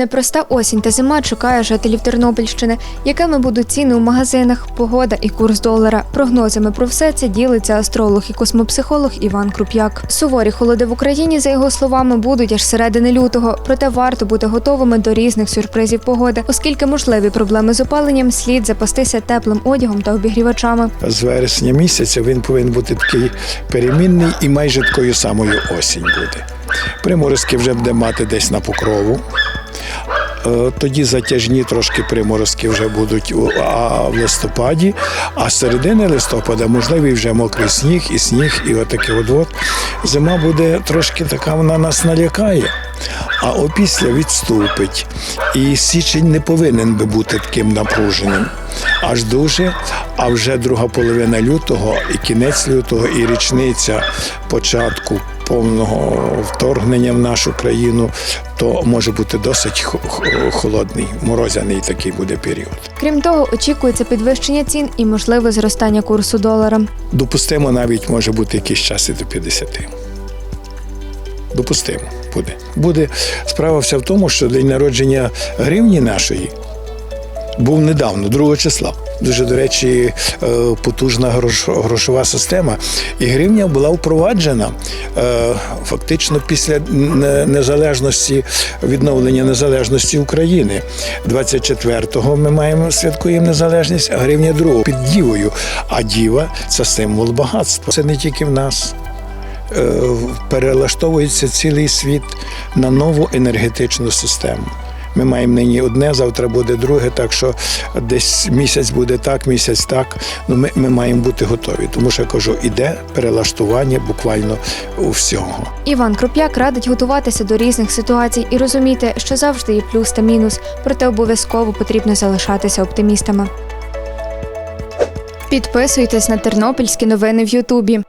Непроста осінь та зима чекає жителів Тернопільщини. Якими будуть ціни у магазинах, погода і курс долара. Прогнозами про все це ділиться астролог і космопсихолог Іван Круп'як. Суворі холоди в Україні, за його словами, будуть аж середини лютого. Проте варто бути готовими до різних сюрпризів погоди, оскільки можливі проблеми з опаленням слід запастися теплим одягом та обігрівачами. з вересня місяця він повинен бути такий перемінний і майже такою самою осінь буде. Приморозки вже буде мати десь на покрову. Е, Тоді затяжні трошки приморозки вже будуть а в листопаді, а з середини листопада можливий вже мокрий сніг і сніг, і отакий от. Зима буде трошки така, вона нас налякає, а опісля відступить. І січень не повинен би бути таким напруженим. Аж дуже, а вже друга половина лютого, і кінець лютого, і річниця початку повного вторгнення в нашу країну, то може бути досить хо- хо- холодний, морозяний такий буде період. Крім того, очікується підвищення цін і можливе зростання курсу долара. Допустимо, навіть може бути якийсь час і до 50. Допустимо буде. Буде справа вся в тому, що день народження гривні нашої був недавно, 2 числа. Дуже, до речі, е, потужна грош- грошова система. І гривня була впроваджена е, фактично після незалежності, відновлення незалежності України. 24-го ми маємо святкуємо незалежність, а гривня 2 під дівою. А діва це символ багатства. Це не тільки в нас. Е, Перелаштовується цілий світ на нову енергетичну систему. Ми маємо нині одне, завтра буде друге, так що десь місяць буде так, місяць так. Ну ми, ми маємо бути готові. Тому що я кажу, іде перелаштування буквально у всього. Іван Круп'як радить готуватися до різних ситуацій і розуміти, що завжди є плюс та мінус, проте обов'язково потрібно залишатися оптимістами. Підписуйтесь на тернопільські новини в Ютубі.